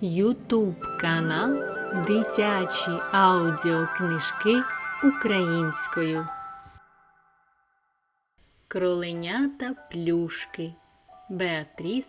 Ютуб канал Дитячі аудіокнижки українською. Кроленята плюшки Беатріс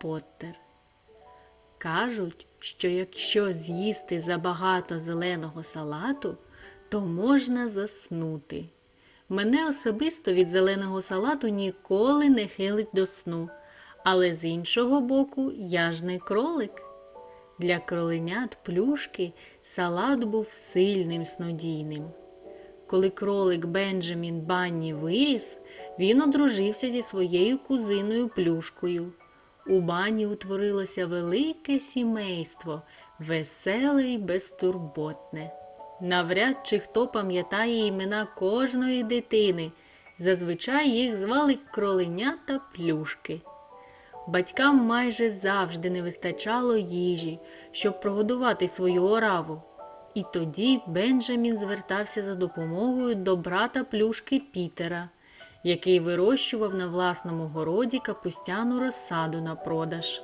Поттер. Кажуть, що якщо з'їсти забагато зеленого салату, то можна заснути. Мене особисто від зеленого салату ніколи не хилить до сну, але з іншого боку, я ж не кролик. Для кроленят плюшки салат був сильним снодійним. Коли кролик Бенджамін Банні виріс, він одружився зі своєю кузиною плюшкою. У бані утворилося велике сімейство, веселе й безтурботне. Навряд чи хто пам'ятає імена кожної дитини. Зазвичай їх звали кроленята плюшки. Батькам майже завжди не вистачало їжі, щоб прогодувати свою ораву. І тоді Бенджамін звертався за допомогою до брата плюшки Пітера, який вирощував на власному городі капустяну розсаду на продаж.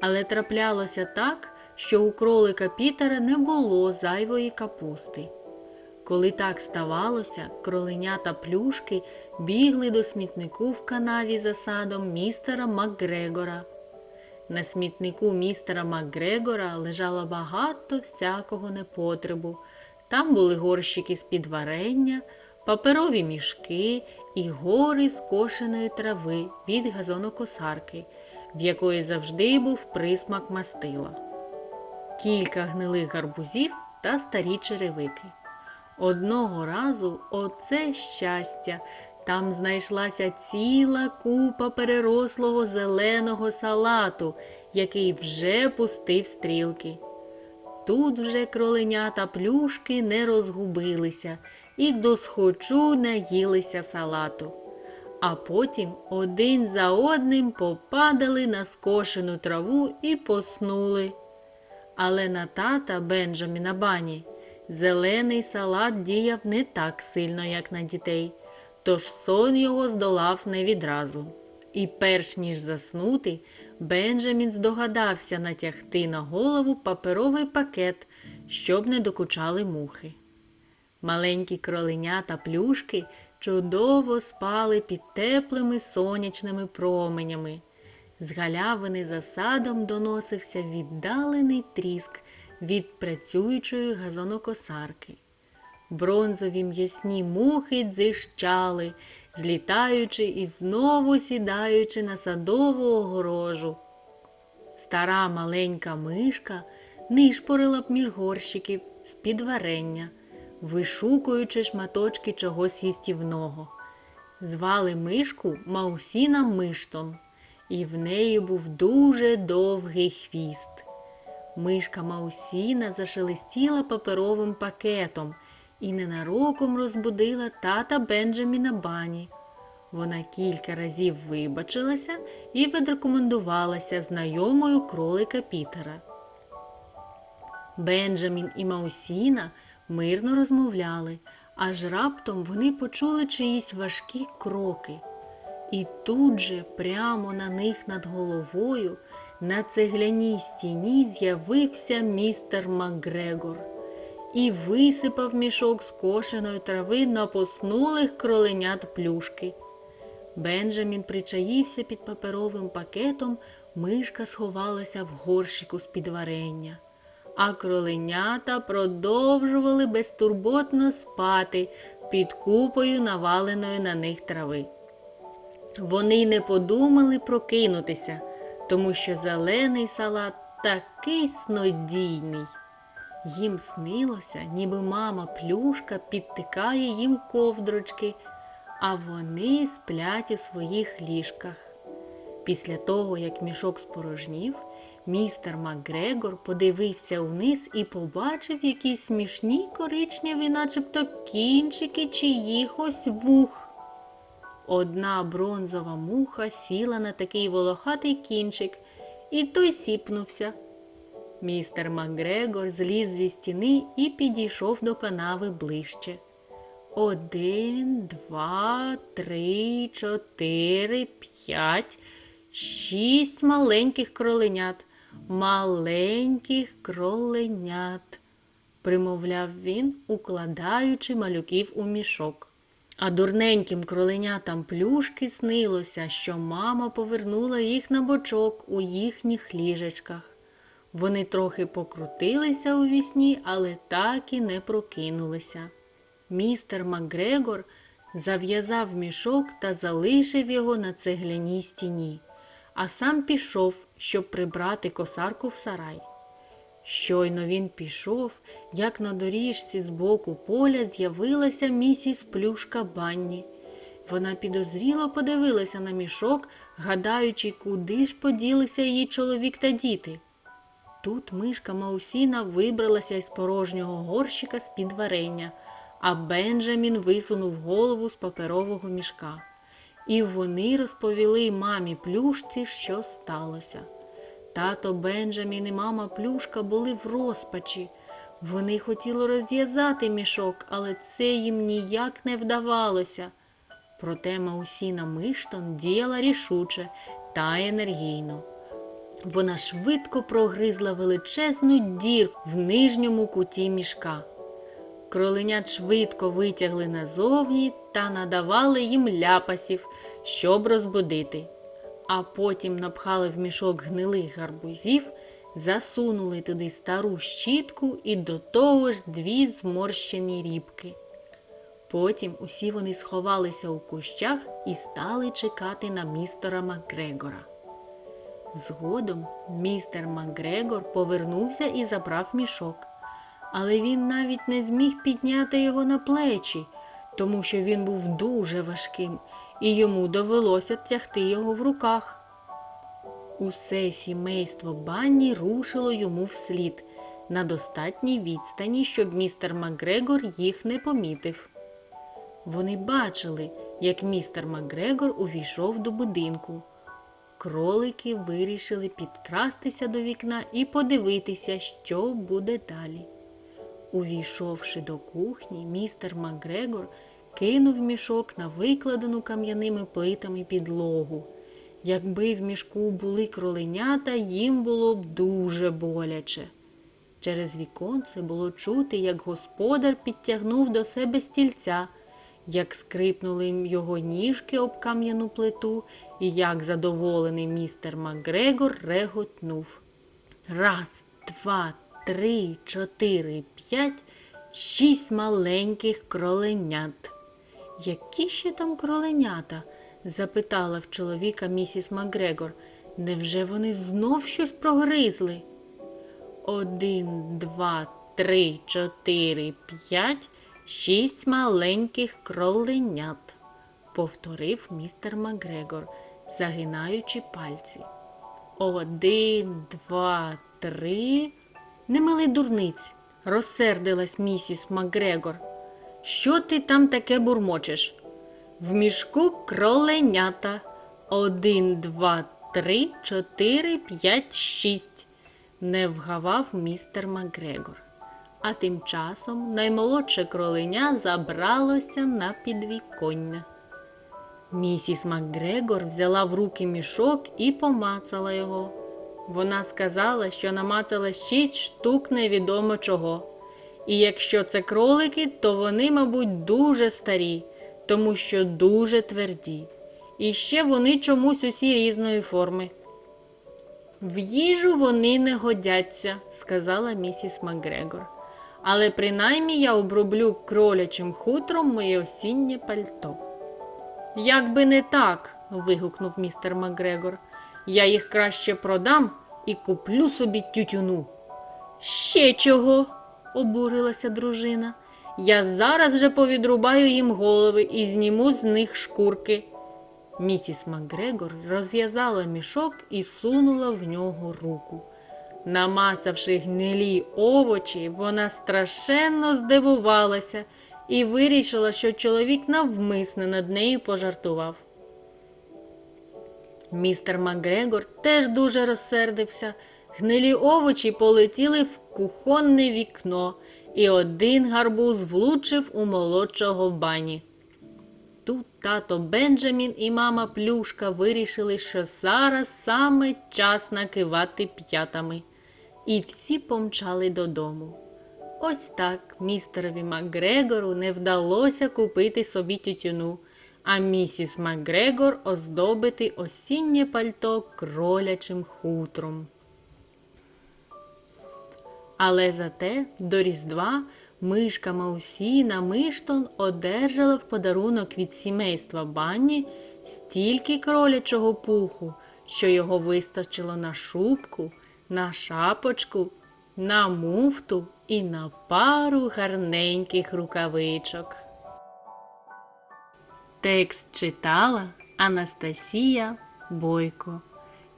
Але траплялося так, що у кролика Пітера не було зайвої капусти. Коли так ставалося, кроленята плюшки бігли до смітнику в канаві за садом містера Макгрегора. На смітнику містера Макгрегора лежало багато всякого непотребу. Там були горщики з-під варення, паперові мішки і гори скошеної трави від газонокосарки, в якої завжди був присмак мастила, кілька гнилих гарбузів та старі черевики. Одного разу оце щастя. Там знайшлася ціла купа перерослого зеленого салату, який вже пустив стрілки. Тут вже кроленята плюшки не розгубилися і досхочу наїлися салату. А потім один за одним попадали на скошену траву і поснули. Але на тата Бенджаміна Бані Зелений салат діяв не так сильно, як на дітей, тож сон його здолав не відразу. І перш ніж заснути, Бенджамін здогадався натягти на голову паперовий пакет, щоб не докучали мухи. Маленькі кроленята плюшки чудово спали під теплими сонячними променями. З галявини за садом доносився віддалений тріск від працюючої газонокосарки. Бронзові м'ясні мухи дзищали, злітаючи і знову сідаючи на садову огорожу. Стара маленька мишка нишпорила б між горщиків з-під варення, вишукуючи шматочки чогось їстівного. Звали мишку Маусіна Миштон, і в неї був дуже довгий хвіст. Мишка Маусіна зашелестіла паперовим пакетом і ненароком розбудила тата Бенджаміна Бані. Вона кілька разів вибачилася і відрекомендувалася знайомою кролика Пітера. Бенджамін і Маусіна мирно розмовляли, аж раптом вони почули чиїсь важкі кроки. І тут же, прямо на них над головою, на цегляній стіні з'явився містер Макгрегор і висипав мішок скошеної трави на поснулих кроленят плюшки. Бенджамін причаївся під паперовим пакетом, мишка сховалася в горщику з під варення, а кроленята продовжували безтурботно спати під купою наваленої на них трави. Вони й не подумали прокинутися тому що зелений салат такий снодійний. Їм снилося, ніби мама плюшка підтикає їм ковдрочки, а вони сплять у своїх ліжках. Після того, як мішок спорожнів, містер Макгрегор подивився вниз і побачив якісь смішні коричневі, начебто кінчики чиїхось вух. Одна бронзова муха сіла на такий волохатий кінчик, і той сіпнувся. Містер Макгрегор зліз зі стіни і підійшов до канави ближче. Один, два, три, чотири, п'ять, шість маленьких кроленят. маленьких кроленят, примовляв він, укладаючи малюків у мішок. А дурненьким кроленятам плюшки снилося, що мама повернула їх на бочок у їхніх ліжечках. Вони трохи покрутилися у вісні, але так і не прокинулися. Містер Макгрегор зав'язав мішок та залишив його на цегляній стіні, а сам пішов, щоб прибрати косарку в сарай. Щойно він пішов, як на доріжці з боку поля з'явилася місіс Плюшка Банні. Вона підозріло подивилася на мішок, гадаючи, куди ж поділися її чоловік та діти. Тут мишка Маусіна вибралася із порожнього горщика з-під варення, а Бенджамін висунув голову з паперового мішка. І вони розповіли мамі плюшці, що сталося. Тато Бенджамін і мама Плюшка були в розпачі. Вони хотіли розв'язати мішок, але це їм ніяк не вдавалося. Проте Маусіна Миштон діяла рішуче та енергійно. Вона швидко прогризла величезну дірку в нижньому куті мішка. Кроленят швидко витягли назовні та надавали їм ляпасів, щоб розбудити. А потім напхали в мішок гнилих гарбузів, засунули туди стару щітку і до того ж дві зморщені рібки. Потім усі вони сховалися у кущах і стали чекати на містера Макгрегора. Згодом містер Макгрегор повернувся і забрав мішок, але він навіть не зміг підняти його на плечі, тому що він був дуже важким, і йому довелося тягти його в руках. Усе сімейство Банні рушило йому вслід на достатній відстані, щоб містер Макгрегор їх не помітив. Вони бачили, як містер Макгрегор увійшов до будинку. Кролики вирішили підкрастися до вікна і подивитися, що буде далі. Увійшовши до кухні, містер Макгрегор кинув мішок на викладену кам'яними плитами підлогу. Якби в мішку були кроленята, їм було б дуже боляче. Через віконце було чути, як господар підтягнув до себе стільця, як скрипнули його ніжки об кам'яну плиту, і як задоволений містер Макгрегор реготнув. Раз, два, три, чотири, п'ять, шість маленьких кроленят. Які ще там кроленята? запитала в чоловіка місіс Макгрегор. Невже вони знов щось прогризли? Один, два, три, чотири, п'ять, шість маленьких кроленят, повторив містер Макгрегор, загинаючи пальці. Один, два, три. Не мили дурниць, розсердилась місіс Макгрегор. Що ти там таке бурмочеш? В мішку кроленята. Один, два, три, чотири, п'ять, шість. Не вгавав містер Макгрегор. А тим часом наймолодше кроленя забралося на підвіконня. Місіс Макгрегор взяла в руки мішок і помацала його. Вона сказала, що намацала шість штук невідомо чого. І якщо це кролики, то вони, мабуть, дуже старі, тому що дуже тверді. І ще вони чомусь усі різної форми. В їжу вони не годяться, сказала місіс Макгрегор. Але принаймні я оброблю кролячим хутром моє осіннє пальто. Як би не так, вигукнув містер Макгрегор. Я їх краще продам і куплю собі тютюну. Ще чого? Обурилася дружина. Я зараз же повідрубаю їм голови і зніму з них шкурки. Місіс Макгрегор розв'язала мішок і сунула в нього руку. Намацавши гнилі овочі, вона страшенно здивувалася і вирішила, що чоловік навмисне над нею пожартував. Містер Макгрегор теж дуже розсердився. Гнилі овочі полетіли в кухонне вікно, і один гарбуз влучив у молодшого бані. тут тато Бенджамін і мама Плюшка вирішили, що зараз саме час накивати п'ятами. І всі помчали додому. Ось так містерові Макгрегору не вдалося купити собі тютюну, а місіс Макгрегор оздобити осіннє пальто кролячим хутром. Але зате до Різдва мишка Маусіна Миштон одержала в подарунок від сімейства Банні стільки кролячого пуху, що його вистачило на шубку, на шапочку, на муфту і на пару гарненьких рукавичок. Текст читала Анастасія Бойко.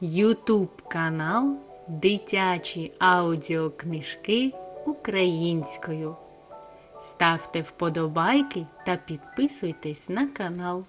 Ютуб канал Дитячі аудіокнижки українською. Ставте вподобайки та підписуйтесь на канал.